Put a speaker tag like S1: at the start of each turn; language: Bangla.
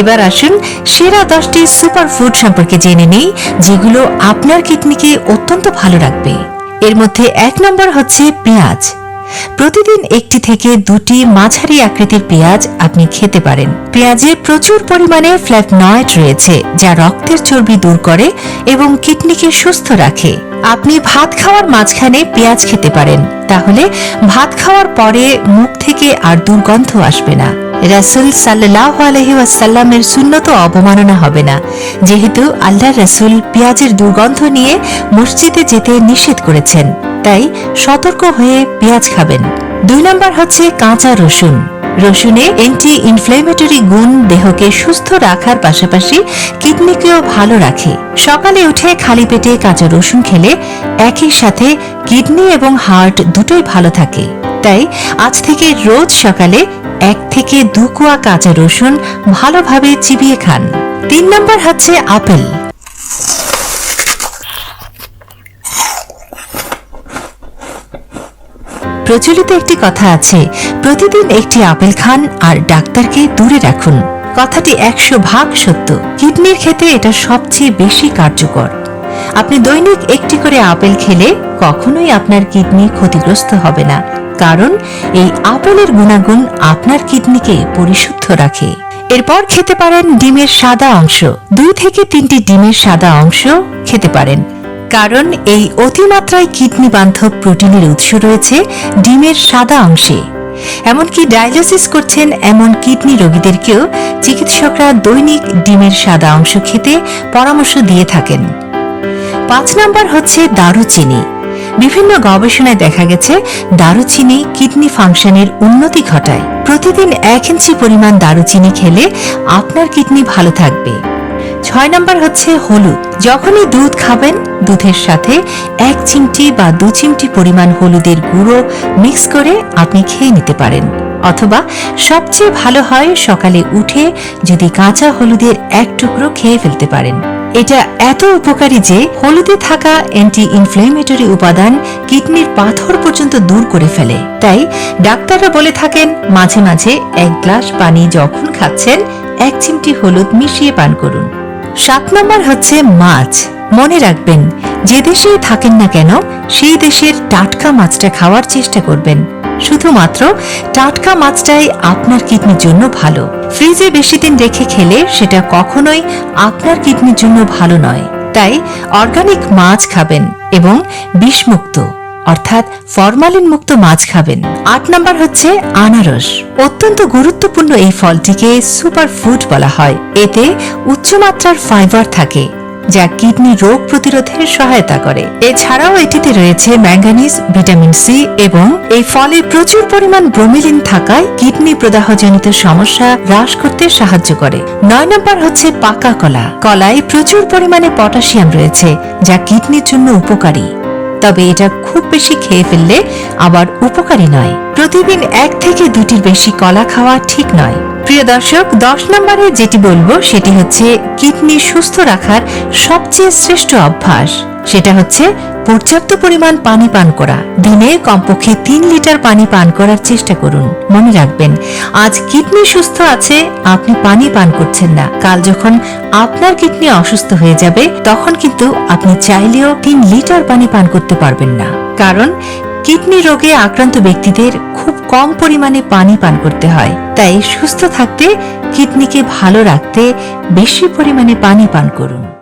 S1: এবার আসুন সেরা দশটি সুপার ফুড সম্পর্কে জেনে নেই, যেগুলো আপনার কিডনিকে অত্যন্ত ভালো রাখবে। এর মধ্যে এক নম্বর হচ্ছে পেঁয়াজ। প্রতিদিন একটি থেকে দুটি মাঝারি আকৃতির পেঁয়াজ আপনি খেতে পারেন। পেঁয়াজে প্রচুর পরিমাণে ফ্ল্যাভনয়েড রয়েছে, যা রক্তের চর্বি দূর করে এবং কিডনিকে সুস্থ রাখে। আপনি ভাত খাওয়ার মাঝখানে পেঁয়াজ খেতে পারেন, তাহলে ভাত খাওয়ার পরে মুখ থেকে আর দুর্গন্ধ আসবে না। রাসুল সাল্লাহ আলহিউসাল্লামের সুন্নত অবমাননা হবে না। যেহেতু আল্লাহ রাসুল পেঁয়াজের দুর্গন্ধ নিয়ে মসজিদে যেতে নিষেধ করেছেন, তাই সতর্ক হয়ে পেঁয়াজ খাবেন। দুই নম্বর হচ্ছে কাঁচা রসুন। রসুনে অ্যান্টি ইনফ্লেমেটরি গুণ দেহকে সুস্থ রাখার পাশাপাশি কিডনিকেও ভালো রাখে। সকালে উঠে খালি পেটে কাঁচা রসুন খেলে একই সাথে কিডনি এবং হার্ট দুটোই ভালো থাকে। তাই আজ থেকে রোজ সকালে এক থেকে দু কোয়া কাঁচা রসুন ভালোভাবে চিবিয়ে খান। তিন নম্বর হচ্ছে আপেল। প্রচলিত একটি কথা আছে, প্রতিদিন একটি আপেল খান আর ডাক্তারকে দূরে রাখুন। কথাটি একশো ভাগ সত্য। কিডনির ক্ষেত্রে এটা সবচেয়ে বেশি কার্যকর। আপনি দৈনিক একটি করে আপেল খেলে কখনোই আপনার কিডনি ক্ষতিগ্রস্ত হবে না, কারণ এই আপেলের গুণাগুণ আপনার কিডনিকে পরিশুদ্ধ রাখে। এরপর খেতে পারেন ডিমের সাদা অংশ। দুই থেকে তিনটি ডিমের সাদা অংশ খেতে পারেন। কারণ এই অতিমাত্রায় কিডনি বান্ধব প্রোটিনের উৎস রয়েছে ডিমের সাদা অংশে। এমনকি ডায়ালিসিস করছেন এমন কিডনি রোগীদেরকেও চিকিৎসকরা দৈনিক ডিমের সাদা অংশ খেতে পরামর্শ দিয়ে থাকেন। পাঁচ নাম্বার হচ্ছে দারুচিনি। বিভিন্ন গবেষণায় দেখা গেছে, দারুচিনি কিডনি ফাংশনের উন্নতি ঘটায়। প্রতিদিন এক ইঞ্চি পরিমাণ দারুচিনি খেলে আপনার কিডনি ভালো থাকবে। ছয় নাম্বার হচ্ছে হলুদ। যখনই দুধ খাবেন, দুধের সাথে এক চিমটি বা দু চিমটি পরিমাণ হলুদের গুঁড়ো মিক্স করে আপনি খেয়ে নিতে পারেন। অথবা সবচেয়ে ভালো হয় সকালে উঠে যদি কাঁচা হলুদের এক টুকরো খেয়ে ফেলতে পারেন। এটা এত উপকারী যে হলুদে থাকা অ্যান্টি ইনফ্লেমেটরি উপাদান কিডনির পাথর পর্যন্ত দূর করে ফেলে। তাই ডাক্তাররা বলে থাকেন, মাঝে মাঝে এক গ্লাস পানি যখন খাচ্ছেন, এক চিমটি হলুদ মিশিয়ে পান করুন। সাত নম্বর হচ্ছে মাছ। মনে রাখবেন, যে দেশেই থাকেন না কেন, সেই দেশের টাটকা মাছটা খাওয়ার চেষ্টা করবেন। শুধুমাত্র টাটকা মাছটাই আপনার কিডনির জন্য ভালো। ফ্রিজে বেশি দিন রেখে খেলে সেটা কখনোই আপনার কিডনির জন্য ভালো নয়। তাই অর্গানিক মাছ খাবেন এবং বিষমুক্ত, অর্থাৎ ফরমালিন মুক্ত মাছ খাবেন। আট নাম্বার হচ্ছে আনারস। অত্যন্ত গুরুত্বপূর্ণ এই ফলটিকে সুপার ফুড বলা হয়। এতে উচ্চমাত্রার ফাইবার থাকে। যা কিডনি রোগ প্রতিরোধে সহায়তা করে। এছাড়াও এটিতে রয়েছে ম্যাঙ্গানিজ ভিটামিন সি এবং এই ফলে প্রচুর পরিমাণ ব্রোমিলিন থাকায় কিডনি প্রদাহজনিত সমস্যা হ্রাস করতে সাহায্য করে। নয় নম্বর হচ্ছে পাকা কলা। কলায় প্রচুর পরিমাণে পটাশিয়াম রয়েছে, যা কিডনির জন্য উপকারী। তবে এটা খুব বেশি খেয়ে ফেললে আবার উপকারী নয়। প্রতিদিন এক থেকে দুটির বেশি কলা খাওয়া ঠিক নয়। প্রিয় দর্শক, দশ নম্বরে যেটি বলব সেটি হচ্ছে কিডনি সুস্থ রাখার সবচেয়ে শ্রেষ্ঠ অভ্যাস। সেটা হচ্ছে পর্যাপ্ত পরিমাণ পানি পান করা। দিনে কমপক্ষে তিন লিটার পানি পান করার চেষ্টা করুন। মনে রাখবেন, আজ কিডনি সুস্থ আছে, আপনি পানি পান করছেন না। কাল যখন আপনার কিডনি অসুস্থ হয়ে যাবে, তখন কিন্তু আপনি চাইলেও তিন লিটার পানি পান করতে পারবেন না। কারণ কিডনি রোগে আক্রান্ত ব্যক্তিদের খুব কম পরিমাণে পানি পান করতে হয়। তাই সুস্থ থাকতে, কিডনিকে ভালো রাখতে বেশি পরিমাণে পানি পান করুন।